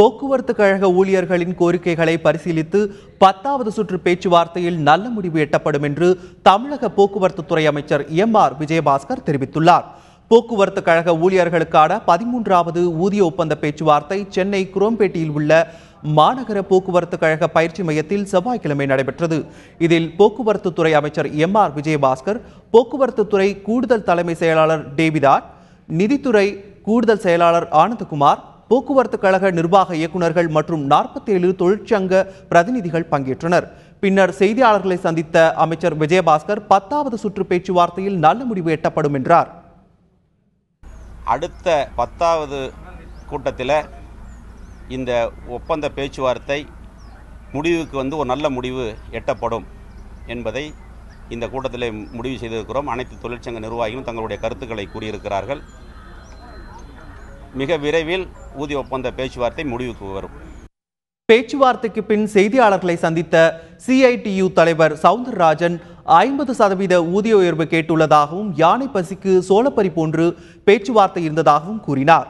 போக்குவரத்து கழக ஊழியர்களின் கோரிக்கைகளை பரிசீலித்து பத்தாவது சுற்று பேச்சுவார்த்தையில் நல்ல முடிவு எட்டப்படும் என்று தமிழக போக்குவரத்து துறை அமைச்சர் எம் ஆர் விஜயபாஸ்கர் தெரிவித்துள்ளார். போக்குவரத்து கழக ஊழியர்களுக்கான பதிமூன்றாவது ஊதிய ஒப்பந்த பேச்சுவார்த்தை சென்னை குரோம்பேட்டியில் உள்ள மாநகர போக்குவரத்து கழக பயிற்சி மையத்தில் செவ்வாய்க்கிழமை நடைபெற்றது. இதில் போக்குவரத்து துறை அமைச்சர் எம் ஆர் விஜயபாஸ்கர் போக்குவரத்து துறை கூடுதல் தலைமை செயலாளர் டேவிடாட் நிதித்துறை கூடுதல் செயலாளர் ஆனந்தகுமார் போக்குவரத்து கழக நிர்வாக இயக்குநர்கள் மற்றும் 47 தொழிற்சங்க பிரதிநிதிகள் பங்கேற்றனர். பின்னர் செய்தியாளர்களை சந்தித்த அமைச்சர் விஜயபாஸ்கர் பத்தாவது சுற்று பேச்சுவார்த்தையில் நல்ல முடிவு எட்டப்படும் என்றார். அடுத்த பத்தாவது கூட்டத்தில் இந்த ஒப்பந்த பேச்சுவார்த்தை முடிவுக்கு வந்து ஒரு நல்ல முடிவு எட்டப்படும் என்பதை இந்த கூட்டத்தில் முடிவு செய்திருக்கிறோம். அனைத்து தொழிற்சங்க நிர்வாகிகளும் தங்களுடைய கருத்துக்களை கூறியிருக்கிறார்கள். மிக விரைவில் ஊதிய ஒப்பந்த பேச்சுவார்த்தை முடிவுக்கு வரும். பேச்சுவார்த்தைக்கு பின் செய்தியாளர்களை சந்தித்த சிஐடியு தலைவர் சவுந்தரராஜன் ஐம்பது சதவீத ஊதிய உயர்வு கேட்டுள்ளதாகவும் யானை பசிக்கு சோளப்பரி போன்று பேச்சுவார்த்தை இருந்ததாகவும் கூறினார்.